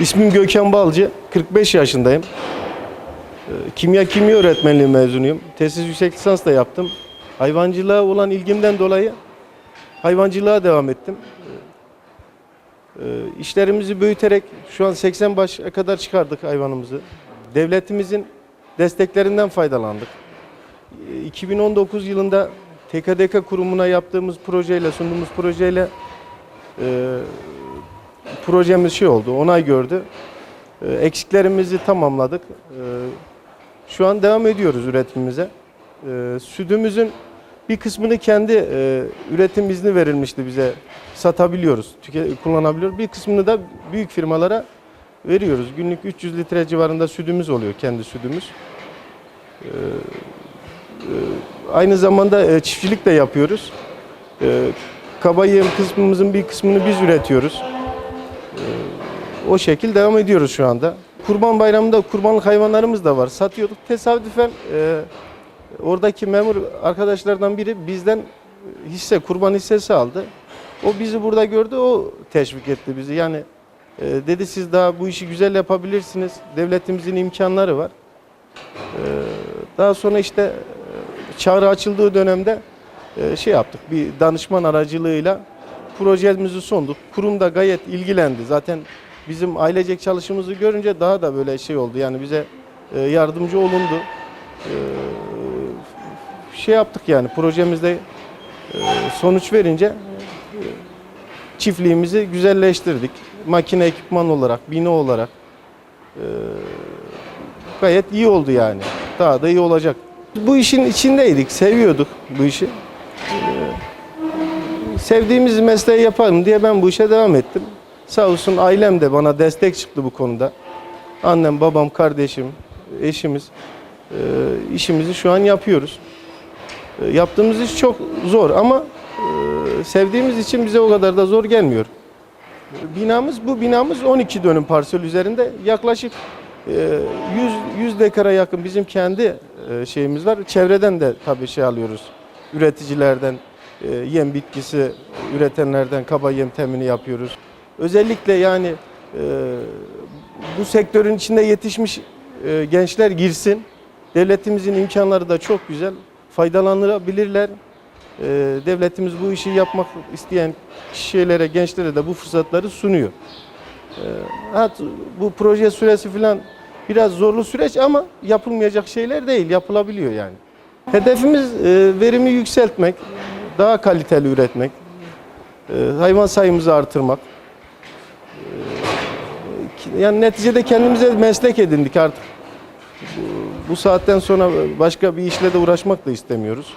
İsmim Gökhan Balcı, 45 yaşındayım. Ee, Kimya kimya öğretmenliği mezunuyum. Tesis yüksek lisans da yaptım. Hayvancılığa olan ilgimden dolayı hayvancılığa devam ettim. Ee, İşlerimizi büyüterek şu an 80 başa kadar çıkardık hayvanımızı. Devletimizin desteklerinden faydalandık. Ee, 2019 yılında TKDK kurumuna yaptığımız projeyle, sunduğumuz projeyle e, projemiz şey oldu, onay gördü. Ee, Eksiklerimizi tamamladık. Ee, Şu an devam ediyoruz üretimimize. Ee, Sütümüzün bir kısmını kendi e, üretim izni verilmişti bize. Satabiliyoruz, tüke- kullanabiliyoruz. Bir kısmını da büyük firmalara veriyoruz. Günlük 300 litre civarında sütümüz oluyor, kendi sütümüz. E, Aynı zamanda e, çiftçilik de yapıyoruz. Ee, Kaba yem kısmımızın bir kısmını biz üretiyoruz. O şekil devam ediyoruz şu anda. Kurban Bayramı'nda kurbanlık hayvanlarımız da var. Satıyorduk. Tesadüfen e, oradaki memur arkadaşlardan biri bizden hisse, kurban hissesi aldı. O bizi burada gördü, o teşvik etti bizi. Yani e, dedi siz daha bu işi güzel yapabilirsiniz. Devletimizin imkanları var. E, daha sonra işte e, çağrı açıldığı dönemde e, şey yaptık. Bir danışman aracılığıyla projemizi sunduk. Kurum da gayet ilgilendi. Zaten bizim ailecek çalışımızı görünce daha da böyle şey oldu. Yani bize e, yardımcı olundu. E, şey yaptık yani projemizde e, sonuç verince çiftliğimizi güzelleştirdik. Makine ekipman olarak, bina olarak gayet iyi oldu yani. Daha da iyi olacak. Bu işin içindeydik, seviyorduk bu işi. Sevdiğimiz mesleği yaparım diye ben bu işe devam ettim. Sağ olsun ailem de bana destek çıktı bu konuda. Annem, babam, kardeşim, eşimiz e, işimizi şu an yapıyoruz. E, yaptığımız iş çok zor ama e, sevdiğimiz için bize o kadar da zor gelmiyor. Binamız bu binamız 12 dönüm parsel üzerinde yaklaşık e, 100 100 dekara yakın bizim kendi e, şeyimiz var. Çevreden de tabii şey alıyoruz. Üreticilerden yem bitkisi üretenlerden kaba yem temini yapıyoruz. Özellikle yani e, bu sektörün içinde yetişmiş e, gençler girsin. Devletimizin imkanları da çok güzel. Faydalanabilirler. E, devletimiz bu işi yapmak isteyen kişilere, gençlere de bu fırsatları sunuyor. Bu proje süresi falan biraz zorlu süreç ama yapılmayacak şeyler değil, yapılabiliyor yani. Hedefimiz verimi yükseltmek, daha kaliteli üretmek, e, hayvan sayımızı artırmak. E, yani neticede kendimize meslek edindik artık. Bu, bu saatten sonra başka bir işle de uğraşmak da istemiyoruz.